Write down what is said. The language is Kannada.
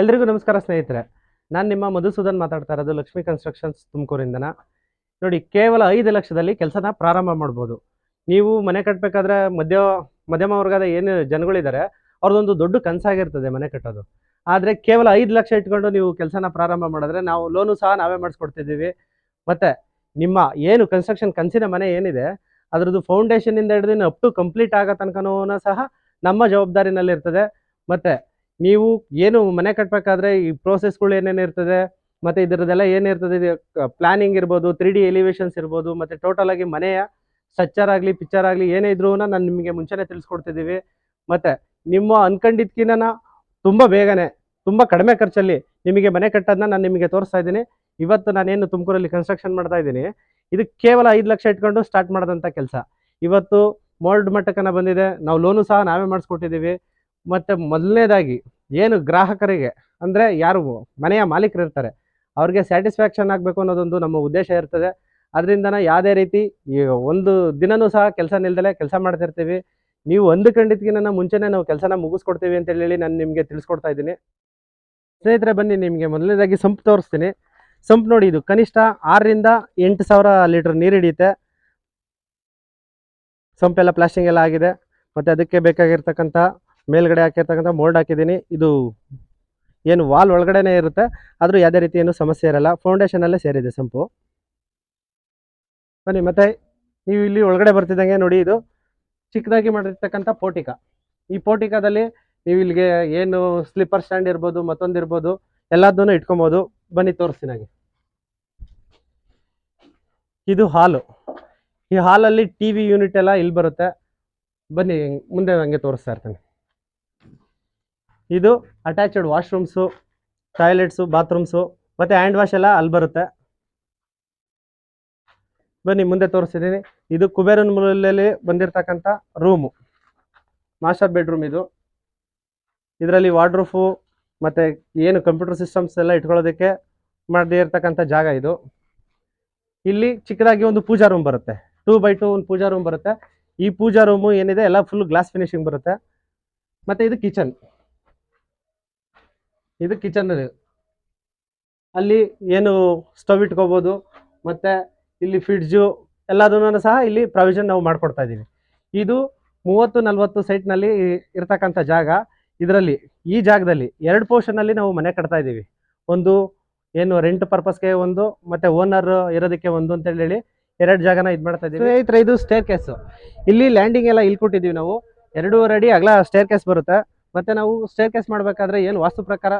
ಎಲ್ರಿಗೂ ನಮಸ್ಕಾರ ಸ್ನೇಹಿತರೆ. ನಾನು ನಿಮ್ಮ ಮಧುಸೂದನ್ ಮಾತಾಡ್ತಾ ಇರೋದು ಲಕ್ಷ್ಮಿ ಕನ್ಸ್ಟ್ರಕ್ಷನ್ಸ್ ತುಮಕೂರಿಂದನ. ನೋಡಿ, ಕೇವಲ ಐದು ಲಕ್ಷದಲ್ಲಿ ಕೆಲಸನ ಪ್ರಾರಂಭ ಮಾಡ್ಬೋದು. ನೀವು ಮನೆ ಕಟ್ಟಬೇಕಾದ್ರೆ ಮಧ್ಯ, ಮಧ್ಯಮ ವರ್ಗದ ಏನು ಜನಗಳಿದ್ದಾರೆ ಅವ್ರದ್ದೊಂದು ದೊಡ್ಡ ಕನಸಾಗಿರ್ತದೆ ಮನೆ ಕಟ್ಟೋದು. ಆದರೆ ಕೇವಲ ಐದು ಲಕ್ಷ ಇಟ್ಕೊಂಡು ನೀವು ಕೆಲಸನ ಪ್ರಾರಂಭ ಮಾಡಿದ್ರೆ ನಾವು ಲೋನು ಸಹ ನಾವೇ ಮಾಡಿಸ್ಕೊಡ್ತಿದ್ದೀವಿ. ಮತ್ತು ನಿಮ್ಮ ಏನು ಕನ್ಸ್ಟ್ರಕ್ಷನ್ ಕನಸಿನ ಮನೆ ಏನಿದೆ, ಅದರದ್ದು ಫೌಂಡೇಶನಿಂದ ಹಿಡಿದು ಅಪ್ ಟು ಕಂಪ್ಲೀಟ್ ಆಗೋ ತನಕನೂ ಸಹ ನಮ್ಮ ಜವಾಬ್ದಾರಿನಲ್ಲಿರ್ತದೆ. ಮತ್ತು ನೀವು ಏನು ಮನೆ ಕಟ್ಟಬೇಕಾದ್ರೆ ಈ ಪ್ರೋಸೆಸ್ಗಳು ಏನೇನು ಇರ್ತದೆ, ಮತ್ತು ಇದರದೆಲ್ಲ ಏನಿರ್ತದೆ ಪ್ಲಾನಿಂಗ್ ಇರ್ಬೋದು ತ್ರೀ ಡಿ ಎಲಿವೇಶನ್ಸ್ ಇರ್ಬೋದು, ಮತ್ತು ಟೋಟಲ್ ಆಗಿ ಮನೆಯ ಸ್ಟ್ರಕ್ಚರ್ ಆಗಲಿ ಪಿಕ್ಚರ್ ಆಗಲಿ, ಏನೇ ಇದ್ರೂ ನಾನು ನಿಮಗೆ ಮುಂಚೆನೇ ತಿಳಿಸ್ಕೊಡ್ತಿದ್ದೀವಿ. ಮತ್ತು ನಿಮ್ಮ ಅಂದ್ಕೊಂಡಿದ್ಕಿನ್ನ ತುಂಬ ಬೇಗನೆ, ತುಂಬ ಕಡಿಮೆ ಖರ್ಚಲ್ಲಿ ನಿಮಗೆ ಮನೆ ಕಟ್ಟೋದನ್ನ ನಾನು ನಿಮಗೆ ತೋರಿಸ್ತಾ ಇದ್ದೀನಿ. ಇವತ್ತು ನಾನೇನು ತುಮಕೂರಲ್ಲಿ ಕನ್ಸ್ಟ್ರಕ್ಷನ್ ಮಾಡ್ತಾ ಇದ್ದೀನಿ. ಇದು ಕೇವಲ ಐದು ಲಕ್ಷ ಇಟ್ಕೊಂಡು ಸ್ಟಾರ್ಟ್ ಮಾಡಿದಂಥ ಕೆಲಸ. ಇವತ್ತು ಮೋಲ್ಡ್ ಮಟ್ಟಕ್ಕನ ಬಂದಿದೆ. ನಾವು ಲೋನು ಸಹ ನಾವೇ ಮಾಡಿಸ್ಕೊಟ್ಟಿದ್ದೀವಿ. ಮತ್ತು ಮೊದಲನೇದಾಗಿ ಏನು ಗ್ರಾಹಕರಿಗೆ, ಅಂದರೆ ಯಾರು ಮನೆಯ ಮಾಲೀಕರು ಇರ್ತಾರೆ, ಅವ್ರಿಗೆ ಸ್ಯಾಟಿಸ್ಫ್ಯಾಕ್ಷನ್ ಆಗಬೇಕು ಅನ್ನೋದೊಂದು ನಮ್ಮ ಉದ್ದೇಶ ಇರ್ತದೆ. ಅದರಿಂದನ ಯಾವುದೇ ರೀತಿ ಈ ಒಂದು ದಿನನೂ ಸಹ ಕೆಲಸ ನಿಲ್ದಲೆ ಕೆಲಸ ಮಾಡ್ತಿರ್ತೀವಿ. ನೀವು ಅಂದುಕೊಂಡಿದ್ಕಿನ ಮುಂಚೆನೇ ನಾವು ಕೆಲಸನ ಮುಗಿಸ್ಕೊಡ್ತೀವಿ ಅಂತ ಹೇಳಿ ನಾನು ನಿಮಗೆ ತಿಳಿಸ್ಕೊಡ್ತಾ ಇದ್ದೀನಿ. ಸ್ನೇಹಿತರೆ, ಬನ್ನಿ, ನಿಮಗೆ ಮೊದಲನೇದಾಗಿ ಸಂಪ್ ತೋರಿಸ್ತೀನಿ. ಸಂಪ್ ನೋಡಿ, ಇದು ಕನಿಷ್ಠ ಆರರಿಂದ ಎಂಟು ಸಾವಿರ ಲೀಟ್ರ್ ನೀರು ಹಿಡಿಯುತ್ತೆ. ಸಂಪೆಲ್ಲ ಪ್ಲಾಸ್ಟಿಂಗ್ ಎಲ್ಲ ಆಗಿದೆ. ಮತ್ತು ಅದಕ್ಕೆ ಬೇಕಾಗಿರ್ತಕ್ಕಂಥ ಮೇಲ್ಗಡೆ ಹಾಕಿರ್ತಕ್ಕಂಥ ಮೋಲ್ಡ್ ಹಾಕಿದ್ದೀನಿ. ಇದು ಏನು ವಾಲ್ ಒಳಗಡೆನೇ ಇರುತ್ತೆ. ಆದರೂ ಯಾವುದೇ ರೀತಿ ಏನು ಸಮಸ್ಯೆ ಇರಲ್ಲ. ಫೌಂಡೇಶನಲ್ಲೇ ಸೇರಿದೆ ಸಂಪು. ಬನ್ನಿ, ಮತ್ತೆ ನೀವು ಇಲ್ಲಿ ಒಳಗಡೆ ಬರ್ತಿದ್ದಂಗೆ ನೋಡಿ ಇದು ಚಿಕ್ಕದಾಗಿ ಮಾಡಿರ್ತಕ್ಕಂಥ ಪೋಟಿಕ. ಈ ಪೋಟಿಕದಲ್ಲಿ ನೀವು ಇಲ್ಲಿಗೆ ಏನು ಸ್ಲಿಪ್ಪರ್ ಸ್ಟ್ಯಾಂಡ್ ಇರ್ಬೋದು, ಮತ್ತೊಂದು ಇರ್ಬೋದು ಎಲ್ಲದನ್ನು ಇಟ್ಕೊಬೋದು. ಬನ್ನಿ, ತೋರಿಸ್ತೀನಿ ಹಾಗೆ. ಇದು ಹಾಲು. ಈ ಹಾಲಲ್ಲಿ ಟಿ ವಿ ಯೂನಿಟ್ ಎಲ್ಲ ಇಲ್ಲಿ ಬರುತ್ತೆ. ಬನ್ನಿ, ಮುಂದೆ ನನಗೆ ತೋರಿಸ್ತಾ ಇರ್ತೀನಿ. ಇದು ಅಟ್ಯಾಚ್ಡ್ ವಾಶ್ರೂಮ್ಸು ಟಾಯ್ಲೆಟ್ಸು ಬಾತ್ರೂಮ್ಸು ಮತ್ತು ಹ್ಯಾಂಡ್ ವಾಶ್ ಎಲ್ಲ ಅಲ್ಲಿ ಬರುತ್ತೆ. ಬನ್ನಿ, ಮುಂದೆ ತೋರಿಸ್ತಿದ್ದೀನಿ ಇದು ಕುಬೇರನ್ ಮೂಲಲ್ಲಿ ಬಂದಿರತಕ್ಕಂಥ ರೂಮು ಮಾಸ್ಟರ್ ಬೆಡ್ರೂಮ್ ಇದು. ಇದರಲ್ಲಿ ವಾರ್ಡ್ರೂಫು ಮತ್ತು ಏನು ಕಂಪ್ಯೂಟರ್ ಸಿಸ್ಟಮ್ಸ್ ಎಲ್ಲ ಇಟ್ಕೊಳ್ಳೋದಕ್ಕೆ ಮಾಡದೇ ಇರತಕ್ಕಂಥ ಜಾಗ ಇದು. ಇಲ್ಲಿ ಚಿಕ್ಕದಾಗಿ ಒಂದು ಪೂಜಾ ರೂಮ್ ಬರುತ್ತೆ. ಟೂ ಬೈ ಟೂ ಒಂದು ಪೂಜಾ ರೂಮ್ ಬರುತ್ತೆ. ಈ ಪೂಜಾ ರೂಮು ಏನಿದೆ, ಎಲ್ಲ ಫುಲ್ ಗ್ಲಾಸ್ ಫಿನಿಶಿಂಗ್ ಬರುತ್ತೆ. ಮತ್ತು ಇದು ಕಿಚನ್ ಇದು ಕಿಚನ್ ಅಲ್ಲಿ. ಏನು ಸ್ಟವ್ ಇಟ್ಕೋಬೋದು, ಮತ್ತು ಇಲ್ಲಿ ಫ್ರಿಡ್ಜು ಎಲ್ಲದನ್ನು ಸಹ ಇಲ್ಲಿ ಪ್ರಾವಿಷನ್ ನಾವು ಮಾಡಿಕೊಡ್ತಾ ಇದ್ದೀವಿ. ಇದು ಮೂವತ್ತು ನಲ್ವತ್ತು ಸೈಟ್ನಲ್ಲಿ ಇರ್ತಕ್ಕಂಥ ಜಾಗ. ಇದರಲ್ಲಿ, ಈ ಜಾಗದಲ್ಲಿ ಎರಡು ಪೋರ್ಷನಲ್ಲಿ ನಾವು ಮನೆ ಕಟ್ತಾ ಇದ್ದೀವಿ. ಒಂದು ಏನು ರೆಂಟ್ ಪರ್ಪಸ್ಗೆ ಒಂದು, ಮತ್ತು ಓನರ್ ಇರೋದಕ್ಕೆ ಒಂದು ಅಂತ ಹೇಳಿ ಎರಡು ಜಾಗನ ಇದು ಮಾಡ್ತಾ ಇದ್ದೀವಿ. ಸ್ನೇಹಿತರೆ, ಇದು ಸ್ಟೇರ್ ಕೇಸು ಇಲ್ಲಿ ಲ್ಯಾಂಡಿಂಗ್ ಎಲ್ಲ ಇಲ್ಲಿ ಕೊಟ್ಟಿದ್ದೀವಿ ನಾವು. ಎರಡೂವರೆ ಅಡಿ ಅಗಲ ಸ್ಟೇರ್ ಕೇಸ್ ಬರುತ್ತೆ. ಮತ್ತು ನಾವು ಸ್ಟೇರ್ ಕೇಸ್ ಮಾಡಬೇಕಾದ್ರೆ ಏನು ವಾಸ್ತು ಪ್ರಕಾರ